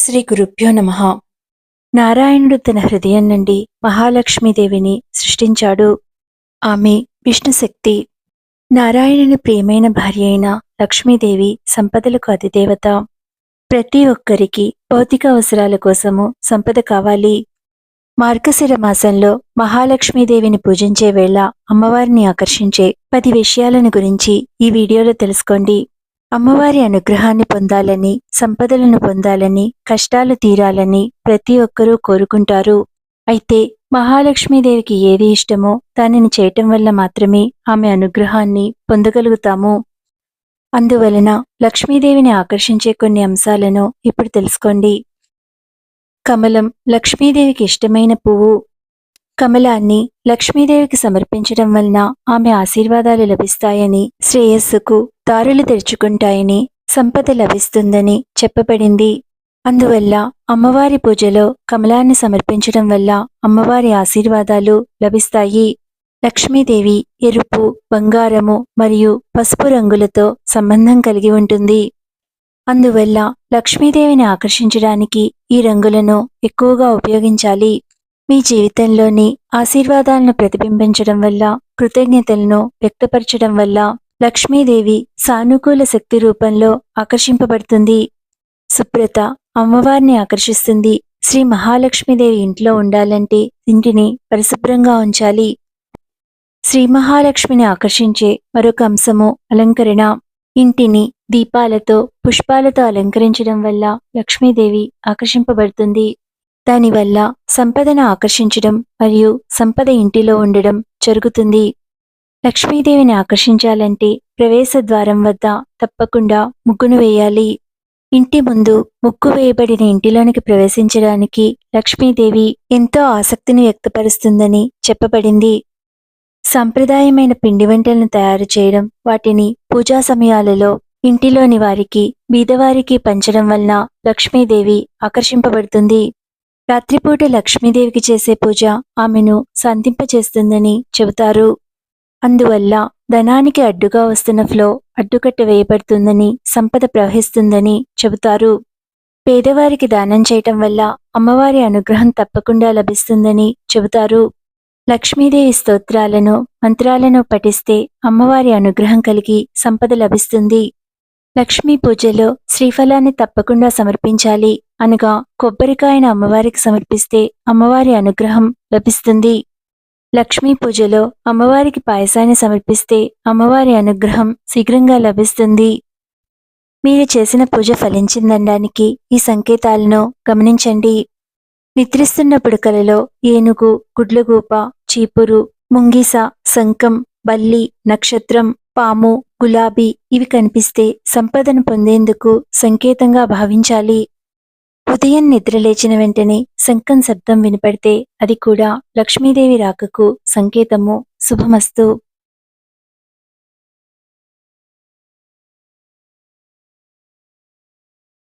శ్రీ గురుభ్యో నమ. నారాయణుడు తన హృదయం నుండి మహాలక్ష్మీదేవిని సృష్టించాడు. ఆమె విష్ణుశక్తి నారాయణుని ప్రియమైన భార్య అయిన లక్ష్మీదేవి సంపదలకు అధిదేవత. ప్రతి ఒక్కరికి భౌతిక అవసరాల కోసము సంపద కావాలి. మార్గశిర మాసంలో మహాలక్ష్మీదేవిని పూజించే వేళ అమ్మవారిని ఆకర్షించే పది విషయాలను గురించి ఈ వీడియోలో తెలుసుకోండి. అమ్మవారి అనుగ్రహాన్ని పొందాలని సంపదలను పొందాలని కష్టాలు తీరాలని ప్రతి ఒక్కరూ కోరుకుంటారు. అయితే మహాలక్ష్మీదేవికి ఏది ఇష్టమో దానిని చేయటం వల్ల మాత్రమే ఆమె అనుగ్రహాన్ని పొందగలుగుతాము. అందువలన లక్ష్మీదేవిని ఆకర్షించే కొన్ని అంశాలను ఇప్పుడు తెలుసుకోండి. కమలం లక్ష్మీదేవికి ఇష్టమైన పువ్వు. కమలాన్ని లక్ష్మీదేవికి సమర్పించడం వలన ఆమె ఆశీర్వాదాలు లభిస్తాయని శ్రేయస్సుకు దారులు తెరుచుకుంటాయని సంపద లభిస్తుందని చెప్పబడింది. అందువల్ల అమ్మవారి పూజలో కమలాన్ని సమర్పించడం వల్ల అమ్మవారి ఆశీర్వాదాలు లభిస్తాయి. లక్ష్మీదేవి ఎరుపు బంగారము మరియు పసుపు రంగులతో సంబంధం కలిగి ఉంటుంది. అందువల్ల లక్ష్మీదేవిని ఆకర్షించడానికి ఈ రంగులను ఎక్కువగా ఉపయోగించాలి. మీ జీవితంలోని ఆశీర్వాదాలను ప్రతిబింబించడం వల్ల కృతజ్ఞతలను వ్యక్తపరచడం వల్ల లక్ష్మీదేవి సానుకూల శక్తి రూపంలో ఆకర్షింపబడుతుంది. సుప్రత అమ్మవారిని ఆకర్షిస్తుంది. శ్రీ మహాలక్ష్మీదేవి ఇంట్లో ఉండాలంటే ఇంటిని పరిశుభ్రంగా ఉంచాలి. శ్రీ మహాలక్ష్మిని ఆకర్షించే మరొక అంశము అలంకరణ. ఇంటిని దీపాలతో పుష్పాలతో అలంకరించడం వల్ల లక్ష్మీదేవి ఆకర్షింపబడుతుంది. దానివల్ల సంపదను ఆకర్షించడం మరియు సంపద ఇంటిలో ఉండడం జరుగుతుంది. లక్ష్మీదేవిని ఆకర్షించాలంటే ప్రవేశ ద్వారం వద్ద తప్పకుండా ముగ్గును వేయాలి. ఇంటి ముందు ముగ్గు వేయబడిన ఇంటిలోనికి ప్రవేశించడానికి లక్ష్మీదేవి ఎంతో ఆసక్తిని వ్యక్తపరుస్తుందని చెప్పబడింది. సాంప్రదాయమైన పిండి వంటలను తయారు చేయడం వాటిని పూజా సమయాలలో ఇంటిలోని వారికి బీదవారికి పంచడం వలన లక్ష్మీదేవి ఆకర్షింపబడుతుంది. రాత్రిపూట లక్ష్మీదేవికి చేసే పూజ ఆమెను సంతింపచేస్తుందని చెబుతారు. అందువల్ల ధనానికి అడ్డుగా వస్తున్న ఫ్లో అడ్డుకట్ట వేయబడుతుందని సంపద ప్రవహిస్తుందని చెబుతారు. పేదవారికి దానం చేయటం వల్ల అమ్మవారి అనుగ్రహం తప్పకుండా లభిస్తుందని చెబుతారు. లక్ష్మీదేవి స్తోత్రాలను మంత్రాలను పఠిస్తే అమ్మవారి అనుగ్రహం కలిగి సంపద లభిస్తుంది. లక్ష్మీ పూజలో శ్రీఫలాన్ని తప్పకుండా సమర్పించాలి అనగా కొబ్బరికాయను అమ్మవారికి సమర్పిస్తే అమ్మవారి అనుగ్రహం లభిస్తుంది. లక్ష్మీ పూజలో అమ్మవారికి పాయసాన్ని సమర్పిస్తే అమ్మవారి అనుగ్రహం శీఘ్రంగా లభిస్తుంది. మీరు చేసిన పూజ ఫలించిందనడానికి ఈ సంకేతాలను గమనించండి. నిద్రిస్తున్నప్పుడు కలలో ఏనుగు గుడ్లగూప చీపురు ముంగిస శంఖం బల్లి నక్షత్రం పాము గులాబీ ఇవి కనిపిస్తే సంపదను పొందేందుకు సంకేతంగా భావించాలి. ఉదయం నిద్రలేచిన వెంటనే శంఖం శబ్దం వినపడితే అది కూడా లక్ష్మీదేవి రాకకు సంకేతము. శుభమస్తు.